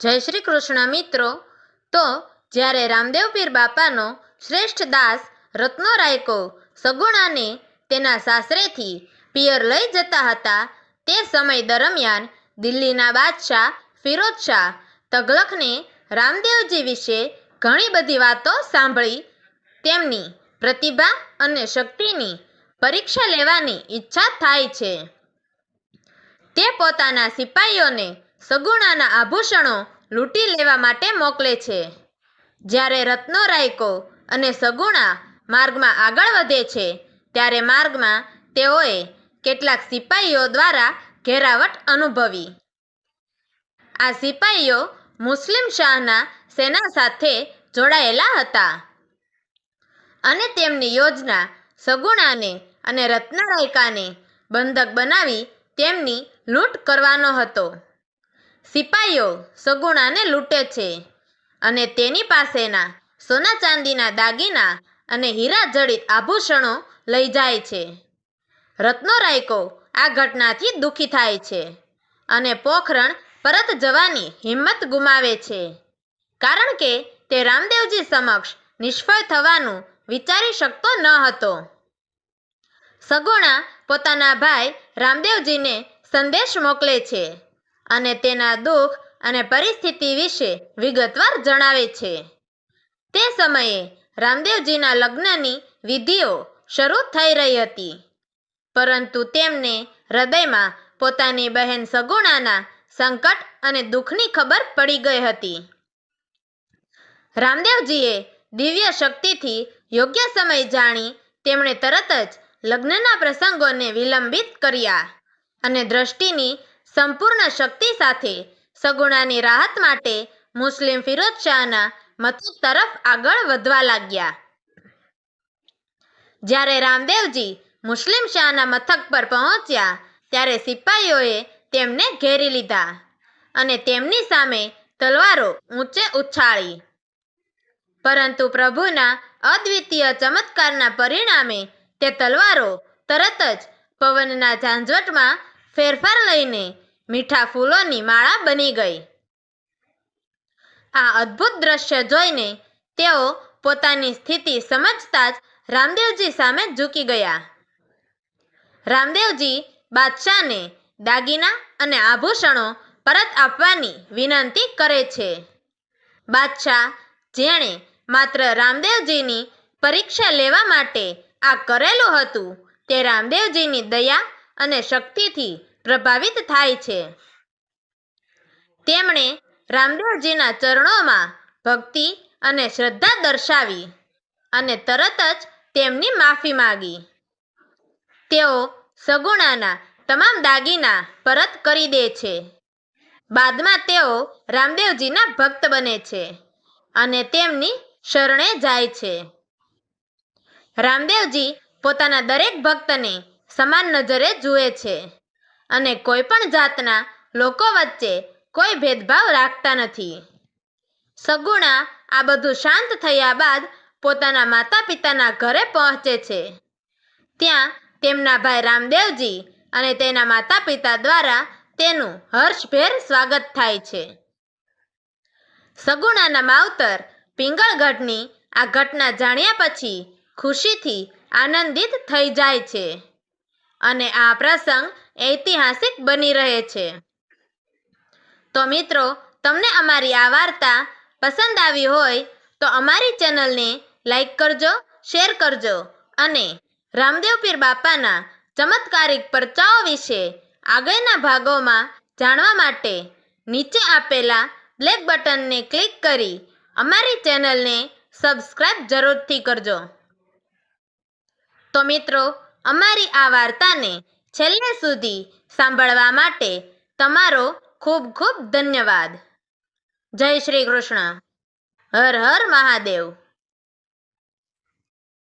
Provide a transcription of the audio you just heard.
જય શ્રી કૃષ્ણ મિત્રો. તો જ્યારે રામદેવ પીર બાપાનો શ્રેષ્ઠ દાસ રત્નો રાયકો સગુણાને તેના સાસરેથી પિયર લઈ જતા હતા, તે સમય દરમિયાન દિલ્હીના બાદશાહ ફિરોજ શાહ તગલખને રામદેવજી વિશે ઘણી બધી વાતો સાંભળી. તેમની પ્રતિભા અને શક્તિની પરીક્ષા લેવાની ઈચ્છા થાય છે. તે પોતાના સિપાહીઓને સગુણાના આભૂષણો લૂંટી લેવા માટે મોકલે છે. જ્યારે રત્નો રાયકો અને સગુણા માર્ગમાં આગળ વધે છે, ત્યારે માર્ગમાં તેઓએ કેટલાક સિપાહીઓ દ્વારા ઘેરાવટ અનુભવી. આ સિપાહીઓ મુસ્લિમ શાહના સેના સાથે જોડાયેલા હતા. અને તેમની યોજના સગુણાને અને રત્નારાયકાને બંધક બનાવી તેમની લૂંટ કરવાનો હતો. સિપાહીઓ સગુણાને લૂંટે છે અને તેની પાસેના સોના ચાંદીના દાગીના અને હીરા જડિત આભૂષણો લઈ જાય છે. રત્નો રાયકો આ ઘટનાથી દુઃખી થાય છે અને પોખરણ પરત જવાની હિંમત ગુમાવે છે. કારણ કે તે રામદેવજી સમક્ષ નિષ્ફળ થવાનું વિચારી શકતો ન હતો. સગુણા પોતાના ભાઈ રામદેવજીને સંદેશ મોકલે છે. અને તેના દુઃખ અને પરિસ્થિતિ વિશે વિગતવાર જણાવે છે. તે સમયે રામદેવજીના લગ્નની વિધિઓ શરૂ થઈ રહી હતી. પરંતુ તેમને હૃદયમાં પોતાની બહેન સગુણાના સંકટ અને દુઃખની ખબર પડી ગઈ હતી. રામદેવજીએ દિવ્ય શક્તિથી યોગ્ય સમય જાણી તેમણે તરત જ લગ્નના પ્રસંગોને વિલંબિત કર્યા અને દ્રષ્ટિની સંપૂર્ણ શક્તિ સાથે સગુણાની રાહત માટે મુસ્લિમ ફિરોજ શાહના મથક તરફ આગળ વધવા લાગ્યા. જ્યારે રામદેવજી મુસ્લિમ શાહના મથક પર પહોંચ્યા, ત્યારે સિપાહીઓએ તેમને ઘેરી લીધા અને તેમની સામે તલવારો ઊંચે ઉછાળી. પરંતુ પ્રભુના અદ્વિતીય ચમત્કારના પરિણામે તે તલવારો તરત જ પવનના ઝાંઝવટમાં ફેરફાર લઈને મીઠા ફૂલોની માળા બની ગઈ. આ અદ્ભુત દ્રશ્ય જોઈને તેઓ પોતાની સ્થિતિ સમજતા જ રામદેવજી સામે ઝૂકી ગયા. રામદેવજી બાદશાહને દાગીના અને આભૂષણો પરત આપવાની વિનંતી કરે છે. બાદશાહ જેણે માત્ર રામદેવજીની પરીક્ષા લેવા માટે આ કરેલું હતું તે રામદેવજીની દયા અને શક્તિથી પ્રભાવિત થાય છે. તેમણે રામદેવજીના ચરણોમાં ભક્તિ અને શ્રદ્ધા દર્શાવી અને તરત જ તેમની માફી માગી. તેઓ સગુણાના તમામ દાગીના પરત કરી દે છે. બાદમાં તેઓ રામદેવજીના ભક્ત બને છે અને તેમની શરણે જાય છે. રામદેવજી પોતાના દરેક ભક્તને સમાન નજરે જુએ છે. અને કોઈ પણ જાતના લોકો વચ્ચે કોઈ ભેદભાવ રાખતા નથી. સગુણા આ બધું શાંત થયા બાદ પોતાના માતા પિતાના ઘરે પહોંચે છે. ત્યાં તેમના ભાઈ રામદેવજી અને તેના માતા પિતા દ્વારા તેનું હર્ષભેર સ્વાગત થાય છે. સગુણાના માવતર પિંગળગઢની આ ઘટના જાણ્યા પછી ખુશીથી આનંદિત થઈ જાય છે. અને આ પ્રસંગ ઐતિહાસિક બની રહે છે. તો મિત્રો, તમને અમારી આ વાર્તા પસંદ આવી હોય તો અમારી ચેનલને લાઈક કરજો, શેર કરજો અને રામદેવ પીર બાપાના ચમત્કારિક પરચાઓ વિશે આગળના ભાગોમાં જાણવા માટે નીચે આપેલા બ્લેક બટનને ક્લિક કરી અમારી ચેનલને સબસ્ક્રાઈબ જરૂરથી કરજો. તો મિત્રો, અમારી આ વાર્તાને છેલ્લે સુધી સાંભળવા માટે તમારો ખૂબ ખૂબ ધન્યવાદ. જય શ્રી કૃષ્ણ. હર હર મહાદેવ.